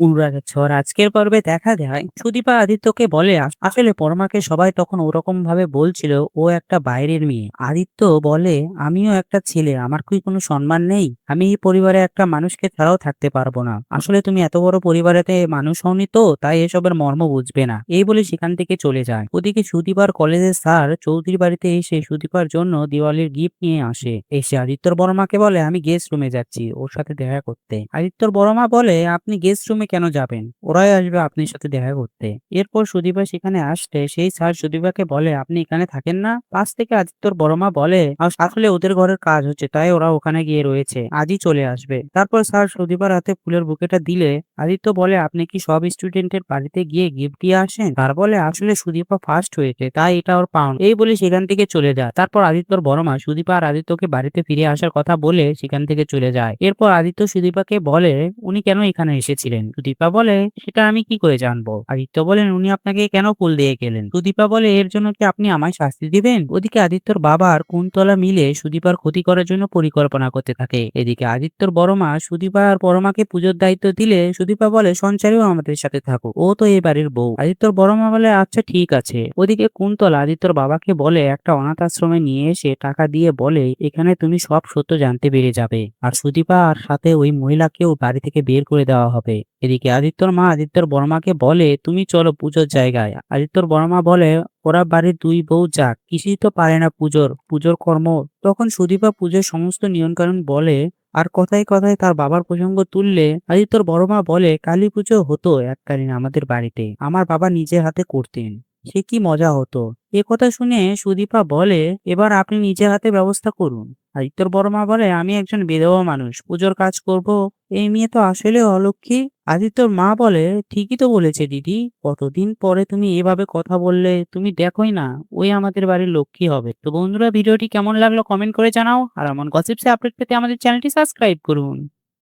অনুরাগের আজকের পর্বে দেখা দেয় সুদীপা আদিত্যকে বলে আসলে পরমাকে সবাই তখন ওরকম ভাবে বলছিল, ও একটা বাইরের মেয়ে। আদিত্য বলে, আমিও একটা ছেলে, আমার কি কোনো সম্মান নেই? আমি এই পরিবারে একটা মানুষকে ছাড়াও থাকতে পারব না। আসলে তুমি এত বড় পরিবারেতে মানুষ হওনি তো, তাই এসবের মর্ম বুঝবে না। এই বলে সেখান থেকে চলে যায়। ওদিকে সুদীপার কলেজের স্যার চৌধুরী বাড়িতে এসে সুদীপার জন্য দিওয়ালির গিফট নিয়ে আসে। এসে আদিত্যর বড়মাকে বলে, আমি গেস্ট রুমে যাচ্ছি, ওর সাথে দেখা করতে। আদিত্যর বড়মা বলে, আপনি গেস্ট রুমে কেন যাবেন? ওরাই আসবে আপনার সাথে দেখা করতে। এরপর সুদীপা সেখানে আসলে সেই স্যার সুদীপাকে বলে, আপনি এখানে থাকেন না? পাশ থেকে আদিত্যর বড় মা বলে, "আস- আসলে ওদের ঘরের কাজ হচ্ছে, তাই ওরা ওখানে গিয়ে রয়েছে, আজই চলে আসবে। তারপর স্যার সুদীপার হাতে ফুলের বুকেটা দিলে, আদিত্য বলে, আপনি কি সব স্টুডেন্টের বাড়িতে গিয়ে গিফট দিয়ে আসেন? তার বলে, আসলে সুদীপা ফার্স্ট হয়েছে, তাই এটা ওর পাউন এই বলে সেখান থেকে চলে যায়। তারপর আদিত্যর বড়মা সুদীপা আর আদিত্যকে বাড়িতে ফিরে আসার কথা বলে সেখান থেকে চলে যায়। এরপর আদিত্য সুদীপাকে বলে, উনি কেন এখানে এসেছিলেন? সুদীপা বলে, সেটা আমি কি করে জানব? আদিত্য বলেন, উনি আপনাকে কেন ফুল দিয়ে গেলেন? সুদীপা বলে, এর জন্য কি আপনি আমায় শাস্তি দিবেন? ওদিকে আদিত্যর বাবা আর কুন্তলা মিলে সুদীপার ক্ষতি করার জন্য পরিকল্পনা করতে থাকে। এদিকে আদিত্যর বড় মা সুদীপা আর পরমাকে পুজোর দায়িত্ব দিলে সুদীপা বলে, সঞ্চারীও আমাদের সাথে থাকুক ও তো এই বাড়ির বউ। আদিত্যর বড় মা বলে আচ্ছা ঠিক আছে। ওদিকে কুন্তলা আদিত্যর বাবাকে বলে, একটা অনাথ আশ্রমে নিয়ে এসে টাকা দিয়ে বলে, এখানে তুমি সব সত্য জানতে পেরে যাবে। আর সুদীপা আর সাথে ওই মহিলাকেও বাড়ি থেকে বের করে দেওয়া হবে। এদিকে আদিত্যর মা আদিত্যর বর্মাকে বলে, তুমি চলো পুজোর জায়গায়। আদিত্যর বড়মা বলে, ওরা বাড়ির দুই বউ যাক, কিছুই তো পারে না পুজোর পুজোর কর্ম। তখন সুদীপা পুজোর সমস্ত নিয়মকানুন বলে, আর কথায় কথায় তার বাবার প্রসঙ্গ তুললে আদিত্যর বড় বলে, কালী পুজো হতো এককালীন আমাদের বাড়িতে, আমার বাবা নিজের হাতে করতেন, সে কি মজা হতো? এ কথা শুনে সুদীপা বলে, এবার আপনি নিজের হাতে ব্যবস্থা করুন। আদিত্যর বড় মা বলে, আমি একজন বিধবা মানুষ, পুজোর কাজ করব। এই নিয়ে তো আসলে অলক্ষী। আদিত্যর মা বলে, ঠিকই তো বলেছে দিদি। কতদিন পরে তুমি এভাবে কথা বললে, তুমি দেখোই না, ওই আমাদের বাড়ির লক্ষ্মী হবে। তো বন্ধুরা, ভিডিওটি কেমন লাগল কমেন্ট করে জানাও। আর এমন গসিপসে আপডেট পেতে আমাদের চ্যানেলটি সাবস্ক্রাইব করুন।